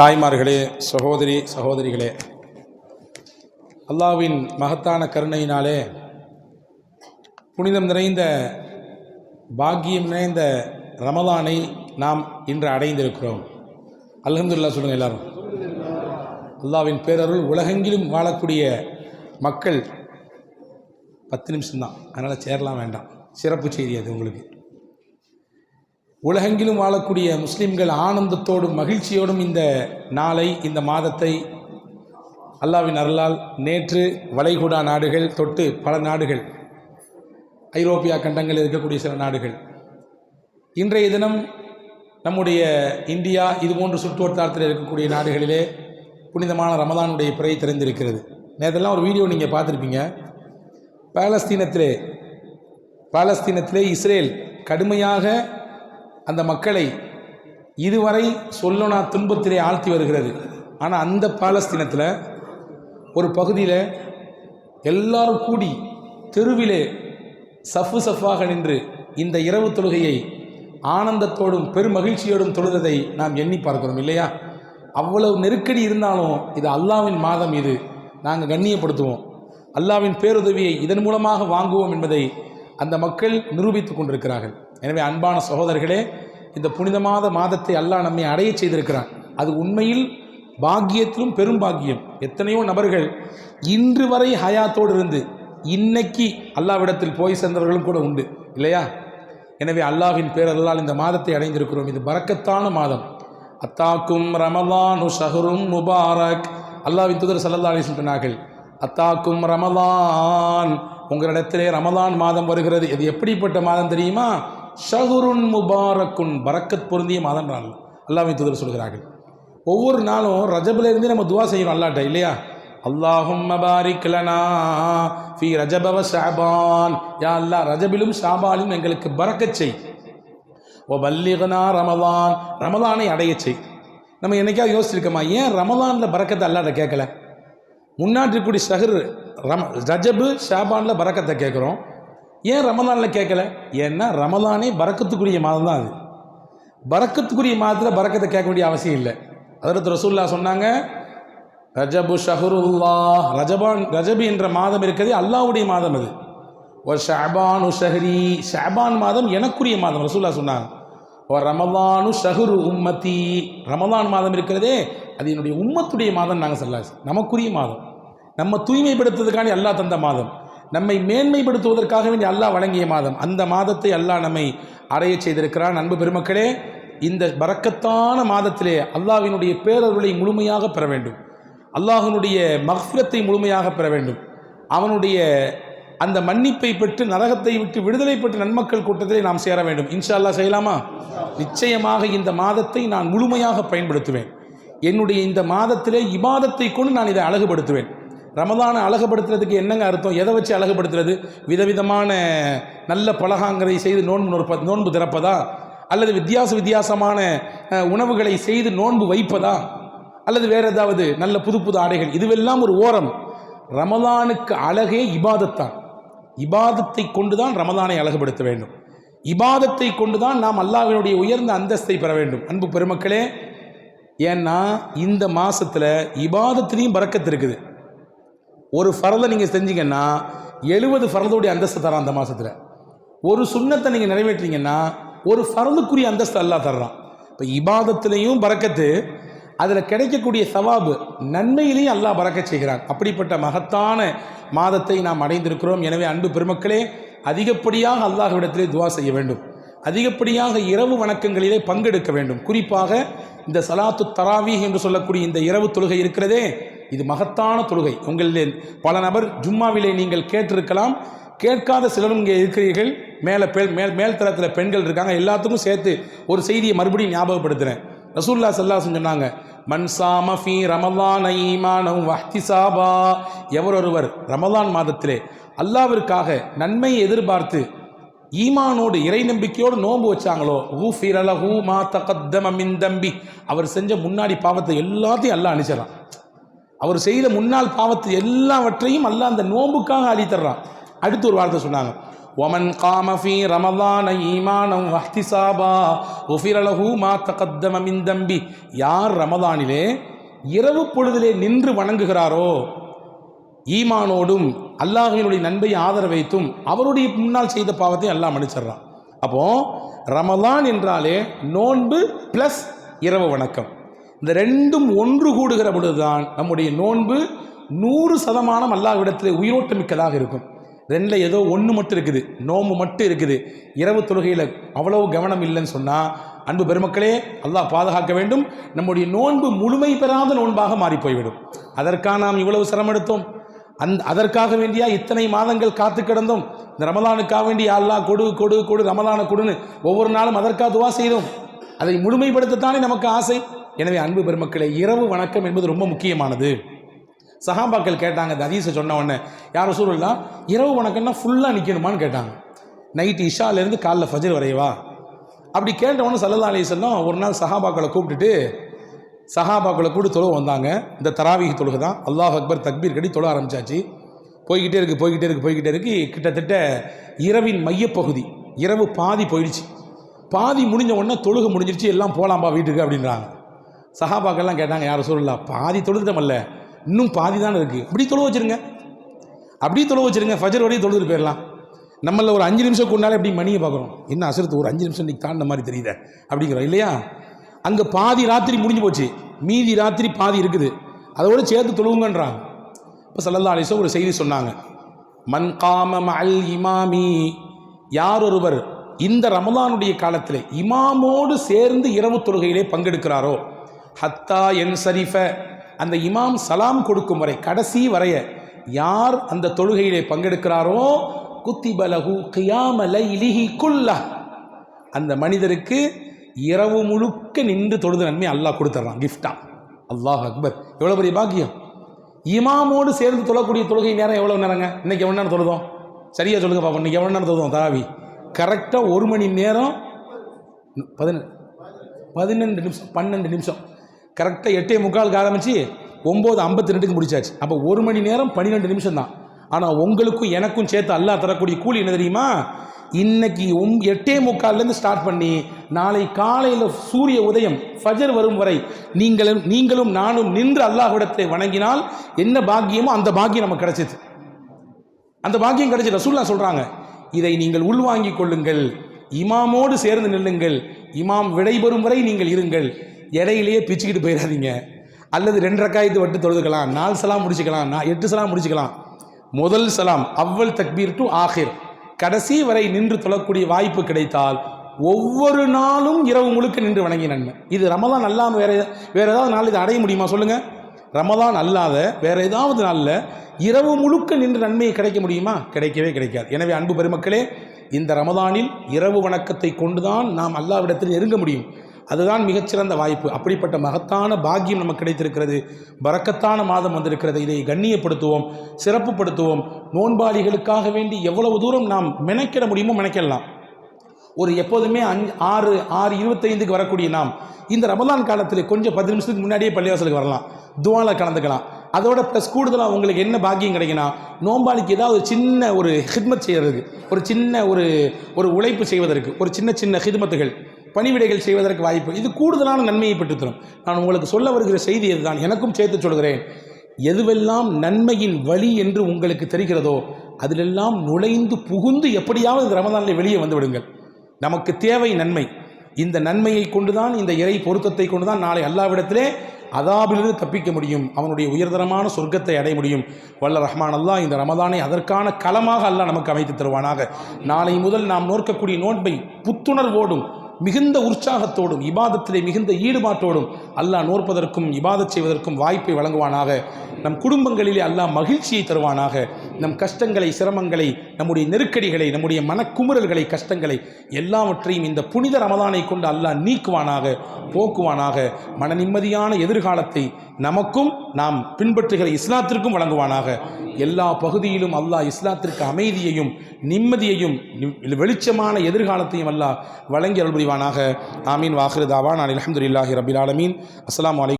தாய்மார்களே சகோதரி சகோதரிகளே அல்லாவின் மகத்தான கருணையினாலே புனிதம் நிறைந்த பாக்கியம் நிறைந்த ரமலானை நாம் இன்று அடைந்திருக்கிறோம். அல்ஹம்துலில்லாஹ் சொல்லுங்கள் எல்லாரும். அல்லாவின் பேரருள் உலகெங்கிலும் வாழக்கூடிய மக்கள் பத்து நிமிஷம்தான். அதனால் சேரலாம் வேண்டாம். சிறப்பு செய்தி அது உங்களுக்கு. உலகெங்கிலும் வாழக்கூடிய முஸ்லிம்கள் ஆனந்தத்தோடும் மகிழ்ச்சியோடும் இந்த நாளை இந்த மாதத்தை அல்லாவின் அருளால் நேற்று வளைகுடா நாடுகள் தொட்டு பல நாடுகள் ஐரோப்பியா கண்டங்களில் இருக்கக்கூடிய சில நாடுகள். இன்றைய தினம் நம்முடைய இந்தியா இதுபோன்று சுற்றுவட்டாரத்தில் இருக்கக்கூடிய நாடுகளிலே புனிதமான ரமதானுடைய பிறை திறந்திருக்கிறது. நேற்றெல்லாம் ஒரு வீடியோ நீங்கள் பார்த்துருப்பீங்க. பாலஸ்தீனத்திலே பாலஸ்தீனத்திலே இஸ்ரேல் கடுமையாக அந்த மக்களை இதுவரை சொல்லனா துன்பத்திலே ஆழ்த்தி வருகிறது. ஆனால் அந்த பாலஸ்தீனத்தில் ஒரு பகுதியில் எல்லாரும் கூடி தெருவிலே சஃப்பு சஃபாக நின்று இந்த இரவு தொழுகையை ஆனந்தத்தோடும் பெருமகிழ்ச்சியோடும் தொழுததை நாம் எண்ணி பார்க்கிறோம் இல்லையா? அவ்வளவு நெருக்கடி இருந்தாலும் இது அல்லாவின் மாதம் இது. நாங்கள் கண்ணியப்படுத்துவோம். அல்லாவின் பேருதவியை இதன் மூலமாக வாங்குவோம் என்பதை அந்த மக்கள் நிரூபித்துக் கொண்டிருக்கிறார்கள். எனவே அன்பான சகோதரர்களே இந்த புனிதமாத மாதத்தை அல்லாஹ் நம்மை அடைய செய்திருக்கிறான். அது உண்மையில் பாக்கியத்திலும் பெரும் பாக்கியம். எத்தனையோ நபர்கள் இன்று வரை ஹயாத்தோடு இருந்து இன்னைக்கு அல்லாவிடத்தில் போய் சேர்ந்தவர்களும் கூட உண்டு இல்லையா? எனவே அல்லாஹ்வின் பேரல்லால் இந்த மாதத்தை அடைந்திருக்கிறோம். இது பறக்கத்தான மாதம். அத்தாக்கும் ரமலானு ஷஹரும் முபாரக். அல்லாவின் தூதர் சல்லல்லா அலி சொன்னார்கள் அத்தாக்கும் ரமலான். உங்களிடத்திலே ரமலான் மாதம் வருகிறது. இது எப்படிப்பட்ட மாதம் தெரியுமா? ஷஹுருன் முபாரக்குன் பரக்கத் பொருந்திய மாதம் நாள். அல்லாஹ்வின் தூதர் சொல்கிறார்கள். ஒவ்வொரு நாளும் ரஜபில் நம்ம துவா செய்யணும் அல்லாட்ட இல்லையா? அல்லாஹும் மபாரிக் லனா ஃபி ரஜபவ ஷாபான். யா அல்லா ரஜபிலும் ஷாபாலும் எங்களுக்கு பறக்கச் செய். ஓ பல்லிகனா ரமதான் ரமதானை அடையச் செய். நம்ம என்னைக்காவது யோசிச்சிருக்கோமா ஏன் ரமதானில் பறக்கத்தை அல்லாட்ட கேட்கல? முன்னாடி இருக்கக்கூடிய ஷஹர் ரம ரஜபு ஷாபானில் பறக்கத்தை கேட்குறோம். ஏன் ரமலானில் கேட்கல? ஏன்னா ரமலானே பறக்கத்துக்குரிய மாதம் தான் அது. பறக்கத்துக்குரிய மாதத்தில் பறக்கத்தை கேட்க வேண்டிய அவசியம் இல்லை. அதற்கு ரசூல்லா சொன்னாங்க ரஜபு ஷஹருல்லா ரஜபான் ரஜபு என்ற மாதம் இருக்கிறது அல்லாவுடைய மாதம் அது. ஓ ஷாபானு ஷஹரி. ஷாபான் மாதம் எனக்குரிய மாதம் ரசூல்லா சொன்னாங்க. ஓ ரமலானு ஷஹரு உம்மத்தி. ரமலான் மாதம் இருக்கிறதே அது என்னுடைய உம்மத்துடைய மாதம் நாங்கள் சொல்லலாம் நமக்குரிய மாதம். நம்ம தூய்மைப்படுத்துறதுக்கான அல்லாஹ் தந்த மாதம். நம்மை மேன்மைப்படுத்துவதற்காக வேண்டி அல்லாஹ் வழங்கிய மாதம். அந்த மாதத்தை அல்லாஹ் நம்மை அடைய செய்திருக்கிறான். அன்பு பெருமக்களே இந்த பறக்கத்தான மாதத்திலே அல்லாஹினுடைய பேரருளை முழுமையாக பெற வேண்டும். அல்லாஹினுடைய மஃபிரத்தை முழுமையாக பெற வேண்டும். அவனுடைய அந்த மன்னிப்பை பெற்று நரகத்தை விட்டு விடுதலை பெற்று நன்மக்கள் கூட்டத்திலே நாம் சேர வேண்டும். இன்ஷா அல்லாஹ் செய்யலாமா? நிச்சயமாக இந்த மாதத்தை நான் முழுமையாக பயன்படுத்துவேன். என்னுடைய இந்த மாதத்திலே இபாதத்தை கொண்டு நான் இதை அழகுபடுத்துவேன். ரமதானை அழகுபடுத்துறதுக்கு என்னங்க அர்த்தம்? எதை வச்சு அழகுபடுத்துறது? விதவிதமான நல்ல பலகாங்களை செய்து நோன்பு நோற்ப நோன்பு திறப்பதா? அல்லது வித்தியாச வித்தியாசமான உணவுகளை செய்து நோன்பு வைப்பதா? அல்லது வேறு ஏதாவது நல்ல புது புது ஆடைகள்? இதுவெல்லாம் ஒரு ஓரம். ரமதானுக்கு அழகே இபாதத்தான். இபாதத்தை கொண்டுதான் ரமதானை அழகுபடுத்த வேண்டும். இபாதத்தை கொண்டுதான் நாம் அல்லாவினுடைய உயர்ந்த அந்தஸ்தை பெற வேண்டும். அன்பு பெருமக்களே ஏன்னா இந்த மாதத்தில் இபாதத்திலையும் பறக்கத்து இருக்குது. ஒரு ஃபரதை நீங்கள் செஞ்சீங்கன்னா எழுபது ஃபரதோடைய அந்தஸ்து தரான் அந்த மாதத்தில் ஒரு சுண்ணத்தை நீங்கள் நிறைவேற்றிங்கன்னா ஒரு ஃபரதுக்குரிய அந்தஸ்து அல்லாஹ் தர்றான். இப்போ இபாதத்திலையும் பறக்கத்து அதில் கிடைக்கக்கூடிய சவாபு நன்மையிலையும் அல்லாஹ் பறக்க செய்கிறான். அப்படிப்பட்ட மகத்தான மாதத்தை நாம் அடைந்திருக்கிறோம். எனவே அன்பு பெருமக்களே அதிகப்படியாக அல்லாஹ்விடத்திலே துவா செய்ய வேண்டும். அதிகப்படியாக இரவு வணக்கங்களிலே பங்கெடுக்க வேண்டும். குறிப்பாக இந்த சலாத்து தராவி என்று சொல்லக்கூடிய இந்த இரவு தொழுகை இருக்கிறதே இது மகத்தான தொழுகை. உங்களிலே பல நபர் ஜும்மாவிலே நீங்கள் கேட்டிருக்கலாம். கேட்காத சிலரும் இங்கே இருக்கிறீர்கள். மேலே பெண் மேல் மேல் தரத்தில் பெண்கள் இருக்காங்க. எல்லாத்துக்கும் சேர்த்து ஒரு செய்தியை மறுபடியும் ஞாபகப்படுத்துகிறேன் ரசூல்லா சல்லாஹ் சொன்னாங்க மன்சாம ஃபி ரமலான் ஈமானம் வஹ்திசாபா. எவரொருவர் ரமலான் மாதத்திலே அல்லாவிற்காக நன்மையை எதிர்பார்த்து ஈமானோடு இறை நம்பிக்கையோடு நோன்பு வச்சாங்களோ ஃபிரல ஹூ மா தகத்தம மின் தம்பி. அவர் செஞ்ச முன்னாடி பாவத்தை எல்லாத்தையும் அல்லாஹ் அனுப்பிச்சிடறான் அவர் செய்த முன்னாள் பாவத்தை எல்லாவற்றையும் அல்ல அந்த நோம்புக்காக அழித்தர்றான். அடுத்து ஒரு வார்த்தை சொன்னாங்க. ஒமன் காமஃபி ரமலான ஈமானம் வஹ்திசாபா ஒஃபிரலஹூ மா தகத்தம மிந்தம்பி யார் ரமதானிலே இரவு பொழுதிலே நின்று வணங்குகிறாரோ ஈமானோடும் அல்லாஹினுடைய நண்பை ஆதரவைத்தும் அவருடைய முன்னால் செய்த பாவத்தையும் அல்லாஹ் மன்னிச்சிடுறான். அப்போது ரமதான் என்றாலே நோன்பு ப்ளஸ் இரவு வணக்கம். இந்த ரெண்டும் ஒன்று கூடுகிற பொழுதுதான் நம்முடைய நோன்பு நூறு சதமானம் அல்லாஹ்விடத்தில் உயிரோட்டமிக்கதாக இருக்கும். ரெண்டில் ஏதோ ஒன்று மட்டும் இருக்குது. நோம்பு மட்டும் இருக்குது. இரவு தொழுகையில் அவ்வளவு கவனம் இல்லைன்னு சொன்னால் அன்பு பெருமக்களே அல்லாஹ் பாதுகாக்க வேண்டும். நம்முடைய நோன்பு முழுமை பெறாத நோன்பாக மாறி போய்விடும் அதற்காக நாம் இவ்வளவு சிரமெடுத்தோம் அந் அதற்காக வேண்டியா இத்தனை மாதங்கள் காத்து கிடந்தோம். இந்த ரமலானுக்காக வேண்டி அல்லாஹ் கொடு கொடு கொடு ரமலான கொடுன்னு ஒவ்வொரு நாளும் அதற்காக துவா செய்தோம். அதை முழுமைப்படுத்தத்தானே நமக்கு ஆசை? எனவே அன்பு பெருமக்களை இரவு வணக்கம் என்பது ரொம்ப முக்கியமானது. சஹாபாக்கள் கேட்டாங்க இந்த ஹதீஸை சொன்ன உடனே யார் சூழல்லாம் இரவு வணக்கம்னா ஃபுல்லாக நிற்கணுமான்னு கேட்டாங்க. நைட் இஷாலேருந்து காலைல ஃபஜர் வரையவா அப்படி கேட்டவொன்னே சல்லா அலி அலிசல்லாம் ஒரு நாள் சஹாபாக்களை கூப்பிட்டுட்டு சஹாபாக்களை கூட தொழுவ வந்தாங்க. இந்த தராவிகி தொழுகை தான். அல்லாஹ் அக்பர் தக்பீர் கட்டி தொழ ஆரம்பிச்சாச்சு. போய்கிட்டே இருக்கு போய்கிட்டே இருக்கு போய்கிட்டே இருக்கு. கிட்டத்தட்ட இரவின் மையப்பகுதி இரவு பாதி போயிடுச்சு. பாதி முடிஞ்ச உடனே தொழுகை முடிஞ்சிருச்சு எல்லாம் போகலாம்பா வீட்டுக்கு அப்படின்றாங்க. சஹாபாக்கள்லாம் கேட்டாங்க யாரும் சொல்லலாம் பாதி தொழுதுட்டமல்ல இன்னும் பாதி தானே இருக்குது அப்படி தொழு வச்சுருங்க. அப்படியே தொழு வச்சிருங்க ஃபஜர் வரையும் தொழுதுட்டு போயிடலாம் நம்மளில் ஒரு அஞ்சு நிமிஷம் கொண்டாலே எப்படி மணியை பார்க்குறோம் என்ன அசுரத்து ஒரு அஞ்சு நிமிஷம் நீ தாண்ட மாதிரி தெரியுதே? அப்படிங்கிறோம் இல்லையா? அங்கே பாதி ராத்திரி முடிஞ்சு போச்சு. மீதி ராத்திரி பாதி இருக்குது. அதோட சேர்த்து தொழுவுங்கன்றாங்க. இப்போ சல்லல்லா அலிசோ ஒரு செய்தி சொன்னாங்க. மன் காம அல் இமாமி யார் ஒருவர் இந்த ரமலானுடைய காலத்தில் இமாமோடு சேர்ந்து இரவு தொழுகையிலே பங்கெடுக்கிறாரோ ஹத்தா என் சரிஃப அந்த இமாம் சலாம் கொடுக்கும் வரை கடைசி வரைய யார் அந்த தொழுகையிலே பங்கெடுக்கிறாரோ குத்திபலகு கியாமல இலிஹி குல்லா. அந்த மனிதருக்கு இரவு முழுக்க நின்று தொழுது நன்மை அல்லாஹ் கொடுத்துட்றான் கிஃப்டா. அல்லாஹ் அக்பர். எவ்வளோ பெரிய பாக்கியம். இமாமோடு சேர்ந்து தொழக்கூடிய தொழுகை நேரம் எவ்வளோ நேரங்க? இன்னைக்கு எவ்வளோ நேரம் தொழுதோம்? சரியாக சொல்லுங்க பாப்போம் இன்னைக்கு எவ்வளோ நேரம் தொழுதோம்? தாவி. கரெக்டாக ஒரு மணி நேரம் பதினெண்டு பதினெண்டு நிமிஷம் பன்னெண்டு நிமிஷம். கரெக்டாக எட்டே முக்காலுக்கு ஆரம்பித்து ஒம்பது ஐம்பத்தி ரெண்டுக்கு முடிச்சாச்சு. அப்போ ஒரு மணி நேரம் பன்னிரெண்டு நிமிஷம் தான். ஆனால் உங்களுக்கும் எனக்கும் சேர்த்து அல்லாஹ் தரக்கூடிய கூலி என்ன தெரியுமா? இன்னைக்கு ஒம் எட்டே முக்கால்லேருந்து ஸ்டார்ட் பண்ணி நாளை காலையில் சூரிய உதயம் ஃபஜர் வரும் வரை நீங்களும் நீங்களும் நானும் நின்று அல்லாஹ்விடத்தை வணங்கினால் என்ன பாக்கியமோ அந்த பாக்கியம் நமக்கு கிடைச்சிது. அந்த பாக்கியம் கிடைச்சி ரசூல்லா சொல்கிறாங்க இதை நீங்கள் உள்வாங்கிக் கொள்ளுங்கள். இமாமோடு சேர்ந்து நில்லுங்கள். இமாம் விடைபெறும் வரை நீங்கள் இருங்கள். இடையிலேயே பிச்சுக்கிட்டு போயிடாதீங்க அல்லது ரெண்டு ரக்காயத்து வட்டு தொழுதுக்கலாம். நாலு சலாம் முடிச்சுக்கலாம். நான் எட்டு சலாம் முடிச்சுக்கலாம். முதல் சலாம் அவ்வல் தக்பீர் டு ஆஹிர் கடைசி வரை நின்று தொழக்கூடிய வாய்ப்பு கிடைத்தால் ஒவ்வொரு நாளும் இரவு முழுக்க நின்று வணங்கி நன்மை இது ரமதான் அல்லாமல் வேற வேறு வேற ஏதாவது நாள் இதை அடைய முடியுமா? சொல்லுங்க. ரமதான் அல்லாத வேற ஏதாவது நாளில் இரவு முழுக்க நின்று நன்மையை கிடைக்க முடியுமா? கிடைக்கவே கிடைக்காது. எனவே அன்பு பெருமக்களே இந்த ரமதானில் இரவு வணக்கத்தை கொண்டுதான் நாம் அல்லாவிடத்தில் நெருங்க முடியும். அதுதான் மிகச்சிறந்த வாய்ப்பு. அப்படிப்பட்ட மகத்தான பாக்கியம் நமக்கு கிடைத்திருக்கிறது. பறக்கத்தான மாதம் வந்திருக்கிறது. இதை கண்ணியப்படுத்துவோம் சிறப்புப்படுத்துவோம் நோன்பாளிகளுக்காக வேண்டி எவ்வளவு தூரம் நாம் மெனக்கிட முடியுமோ மெனக்கிடலாம். ஒரு எப்போதுமே அஞ்சு ஆறு ஆறு இருபத்தைந்துக்கு வரக்கூடிய நாம் இந்த ரமதான் காலத்தில் கொஞ்சம் பத்து நிமிஷத்துக்கு முன்னாடியே பள்ளிவாசலுக்கு வரலாம். துவால கலந்துக்கலாம். அதோட ப்ளஸ் கூடுதலாக உங்களுக்கு என்ன பாக்கியம் கிடைக்குன்னா நோம்பாளிக்கு ஏதாவது ஒரு சின்ன ஒரு ஹித்மத் செய்கிறதுக்கு ஒரு சின்ன ஒரு ஒரு உழைப்பு செய்வதற்கு. ஒரு சின்ன சின்ன ஹிட்மத்துகள் பணிவிடைகள் செய்வதற்கு வாய்ப்பு. இது கூடுதலான நன்மையை பெற்றுத்தரும். நான் உங்களுக்கு சொல்ல வருகிற செய்தி இதுதான் எனக்கும் சேர்த்து சொல்கிறேன். எதுவெல்லாம் நன்மையின் வழி என்று உங்களுக்கு தெரிகிறதோ அதிலெல்லாம் நுழைந்து புகுந்து எப்படியாவது இந்த ரமதானில் வெளியே வந்து விடுங்கள். நமக்கு தேவை நன்மை. இந்த நன்மையை கொண்டுதான் இந்த இறை பொருத்தத்தை கொண்டுதான் நாளை அல்லாவிடத்திலே அதாபிலிருந்து தப்பிக்க முடியும். அவனுடைய உயர்தரமான சொர்க்கத்தை அடைய முடியும். வல்ல ரஹ்மான் அல்லா இந்த ரமதானை அதற்கான களமாக அல்லாஹ் நமக்கு அமைத்து தருவானாக. நாளை முதல் நாம் நோக்கக்கூடிய நோன்பை புத்துணர்வோடும் மிகுந்த உற்சாகத்தோடும் இபாதத்திலே மிகுந்த ஈடுபாட்டோடும் அல்லாஹ் நோற்பதற்கும் இபாதச் செய்வதற்கும் வாய்ப்பை வழங்குவானாக. நம் குடும்பங்களிலே அல்லாஹ் மகிழ்ச்சியை தருவானாக. நம் கஷ்டங்களை சிரமங்களை நம்முடைய நெருக்கடிகளை நம்முடைய மனக்குமுறல்களை கஷ்டங்களை எல்லாவற்றையும் இந்த புனித ரமதானை கொண்டு அல்லாஹ் நீக்குவானாக போக்குவானாக. மன நிம்மதியான எதிர்காலத்தை நமக்கும் நாம் பின்பற்றுகிற இஸ்லாத்திற்கும் வழங்குவானாக. எல்லா பகுதியிலும் அல்லாஹ் இஸ்லாத்திற்கு அமைதியையும் நிம்மதியையும் வெளிச்சமான எதிர்காலத்தையும் அல்லாஹ் வழங்கி அருள் புரிவானாக ஆமீன் வாஹிருதாவான் அலமதுல்லாஹி ரபில் ஆலமீன். அஸ்ஸலாமு அலைக்கும்